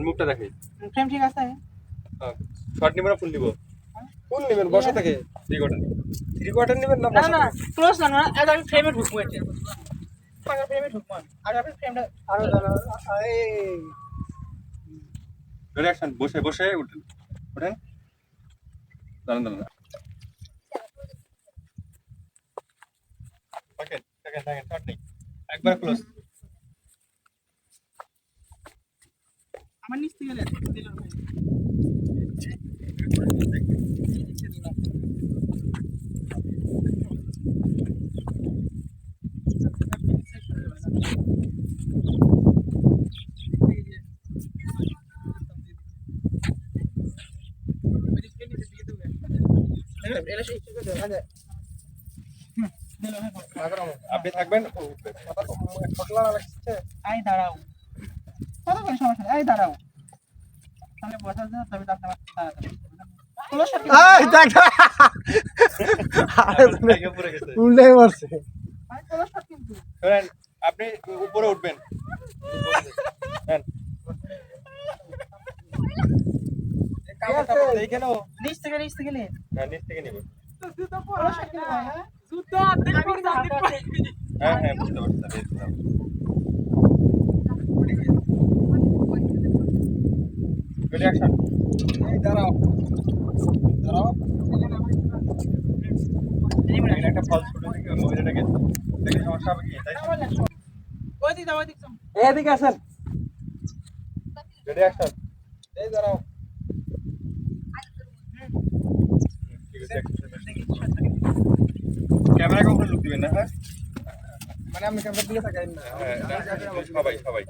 মুখটা দেখে ফ্রেম ঠিক আছে? শর্ট নিব ফুল নিব? কোন নেবেন বসা থেকে। থ্রি কোয়ার্টার থ্রি কোয়ার্টার নেবেন না না না ক্লোজ না না আগে আমি ফ্রেমে ঢুকবো এটা আগে ফ্রেমে ঢুকবো আগে আপনি ফ্রেমটা আরও জানা এই। রিয়াকশন বসে বসে উঠেন। উঠেন। দাঁড়ান দাঁড়ান। থাকেন থাকেন থাকেন শর্ট নেই একবার ক্লোজ আমার নিচ থেকে গেলে দিলাম ভাই। এটা সেই আপনি থাকবেন? আই দাঁড়াও। কত করে সমস্যা? আই দাঁড়াও। তাহলে বসার জন্য আপনার এই আপনি উপরে উঠবেন। নিচ থেকে নিচ থেকে হ্যাঁ নিচ থেকে নিব। ক্লোজ সার্কিট ভাই হ্যাঁ জুতো অর্ধেক পড়ে যাবে হ্যাঁ হ্যাঁ বুঝতে পারছি রিয়াকশন এই দাঁড়াও দাঁড়াও এখানে একটা ফলস ফুটে থেকে মহিলাটা গেছে দেখে সমস্যা হবে কি তাই ওই দিক যাও ওই দিক যাও এদিকে আসেন রিয়াকশন এই দাঁড়াও ক্যামেরা কখন লুক দিবেন না হ্যাঁ? মানে আমি ক্যামেরা দিকে তাকাই না। হ্যাঁ, সবাই সবাই।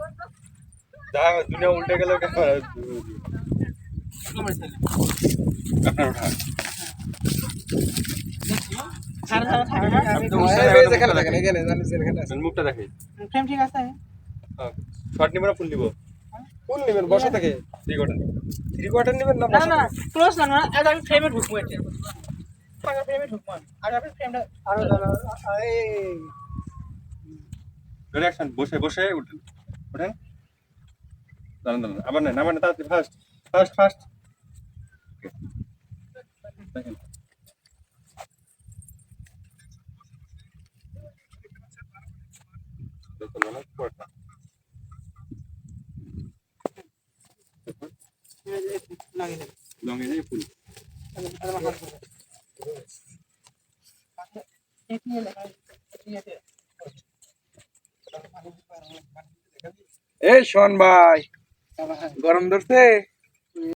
যা দুনিয়া উল্টে গেল ক্যামেরা আপনার ওঠা মুখটা দেখে ফ্রেম ঠিক আছে? শর্ট নিব ফুল নিব? কোন নেবেন বসা থেকে। থ্রি কোয়ার্টার থ্রি কোয়ার্টার নেবেন না না না ক্লোজ না না ফ্রেমে ঢুকবো ফ্রেমে আপনি ফ্রেমটা আরও এই। বসে বসে উঠেন। উঠেন। দাঁড়ান দাঁড়ান আবার নেন আবার তাড়াতাড়ি ফার্স্ট ফার্স্ট ফার্স্ট দেখেন লঙ্গে ফুল। এই শোন ভাই গরম ধরছে?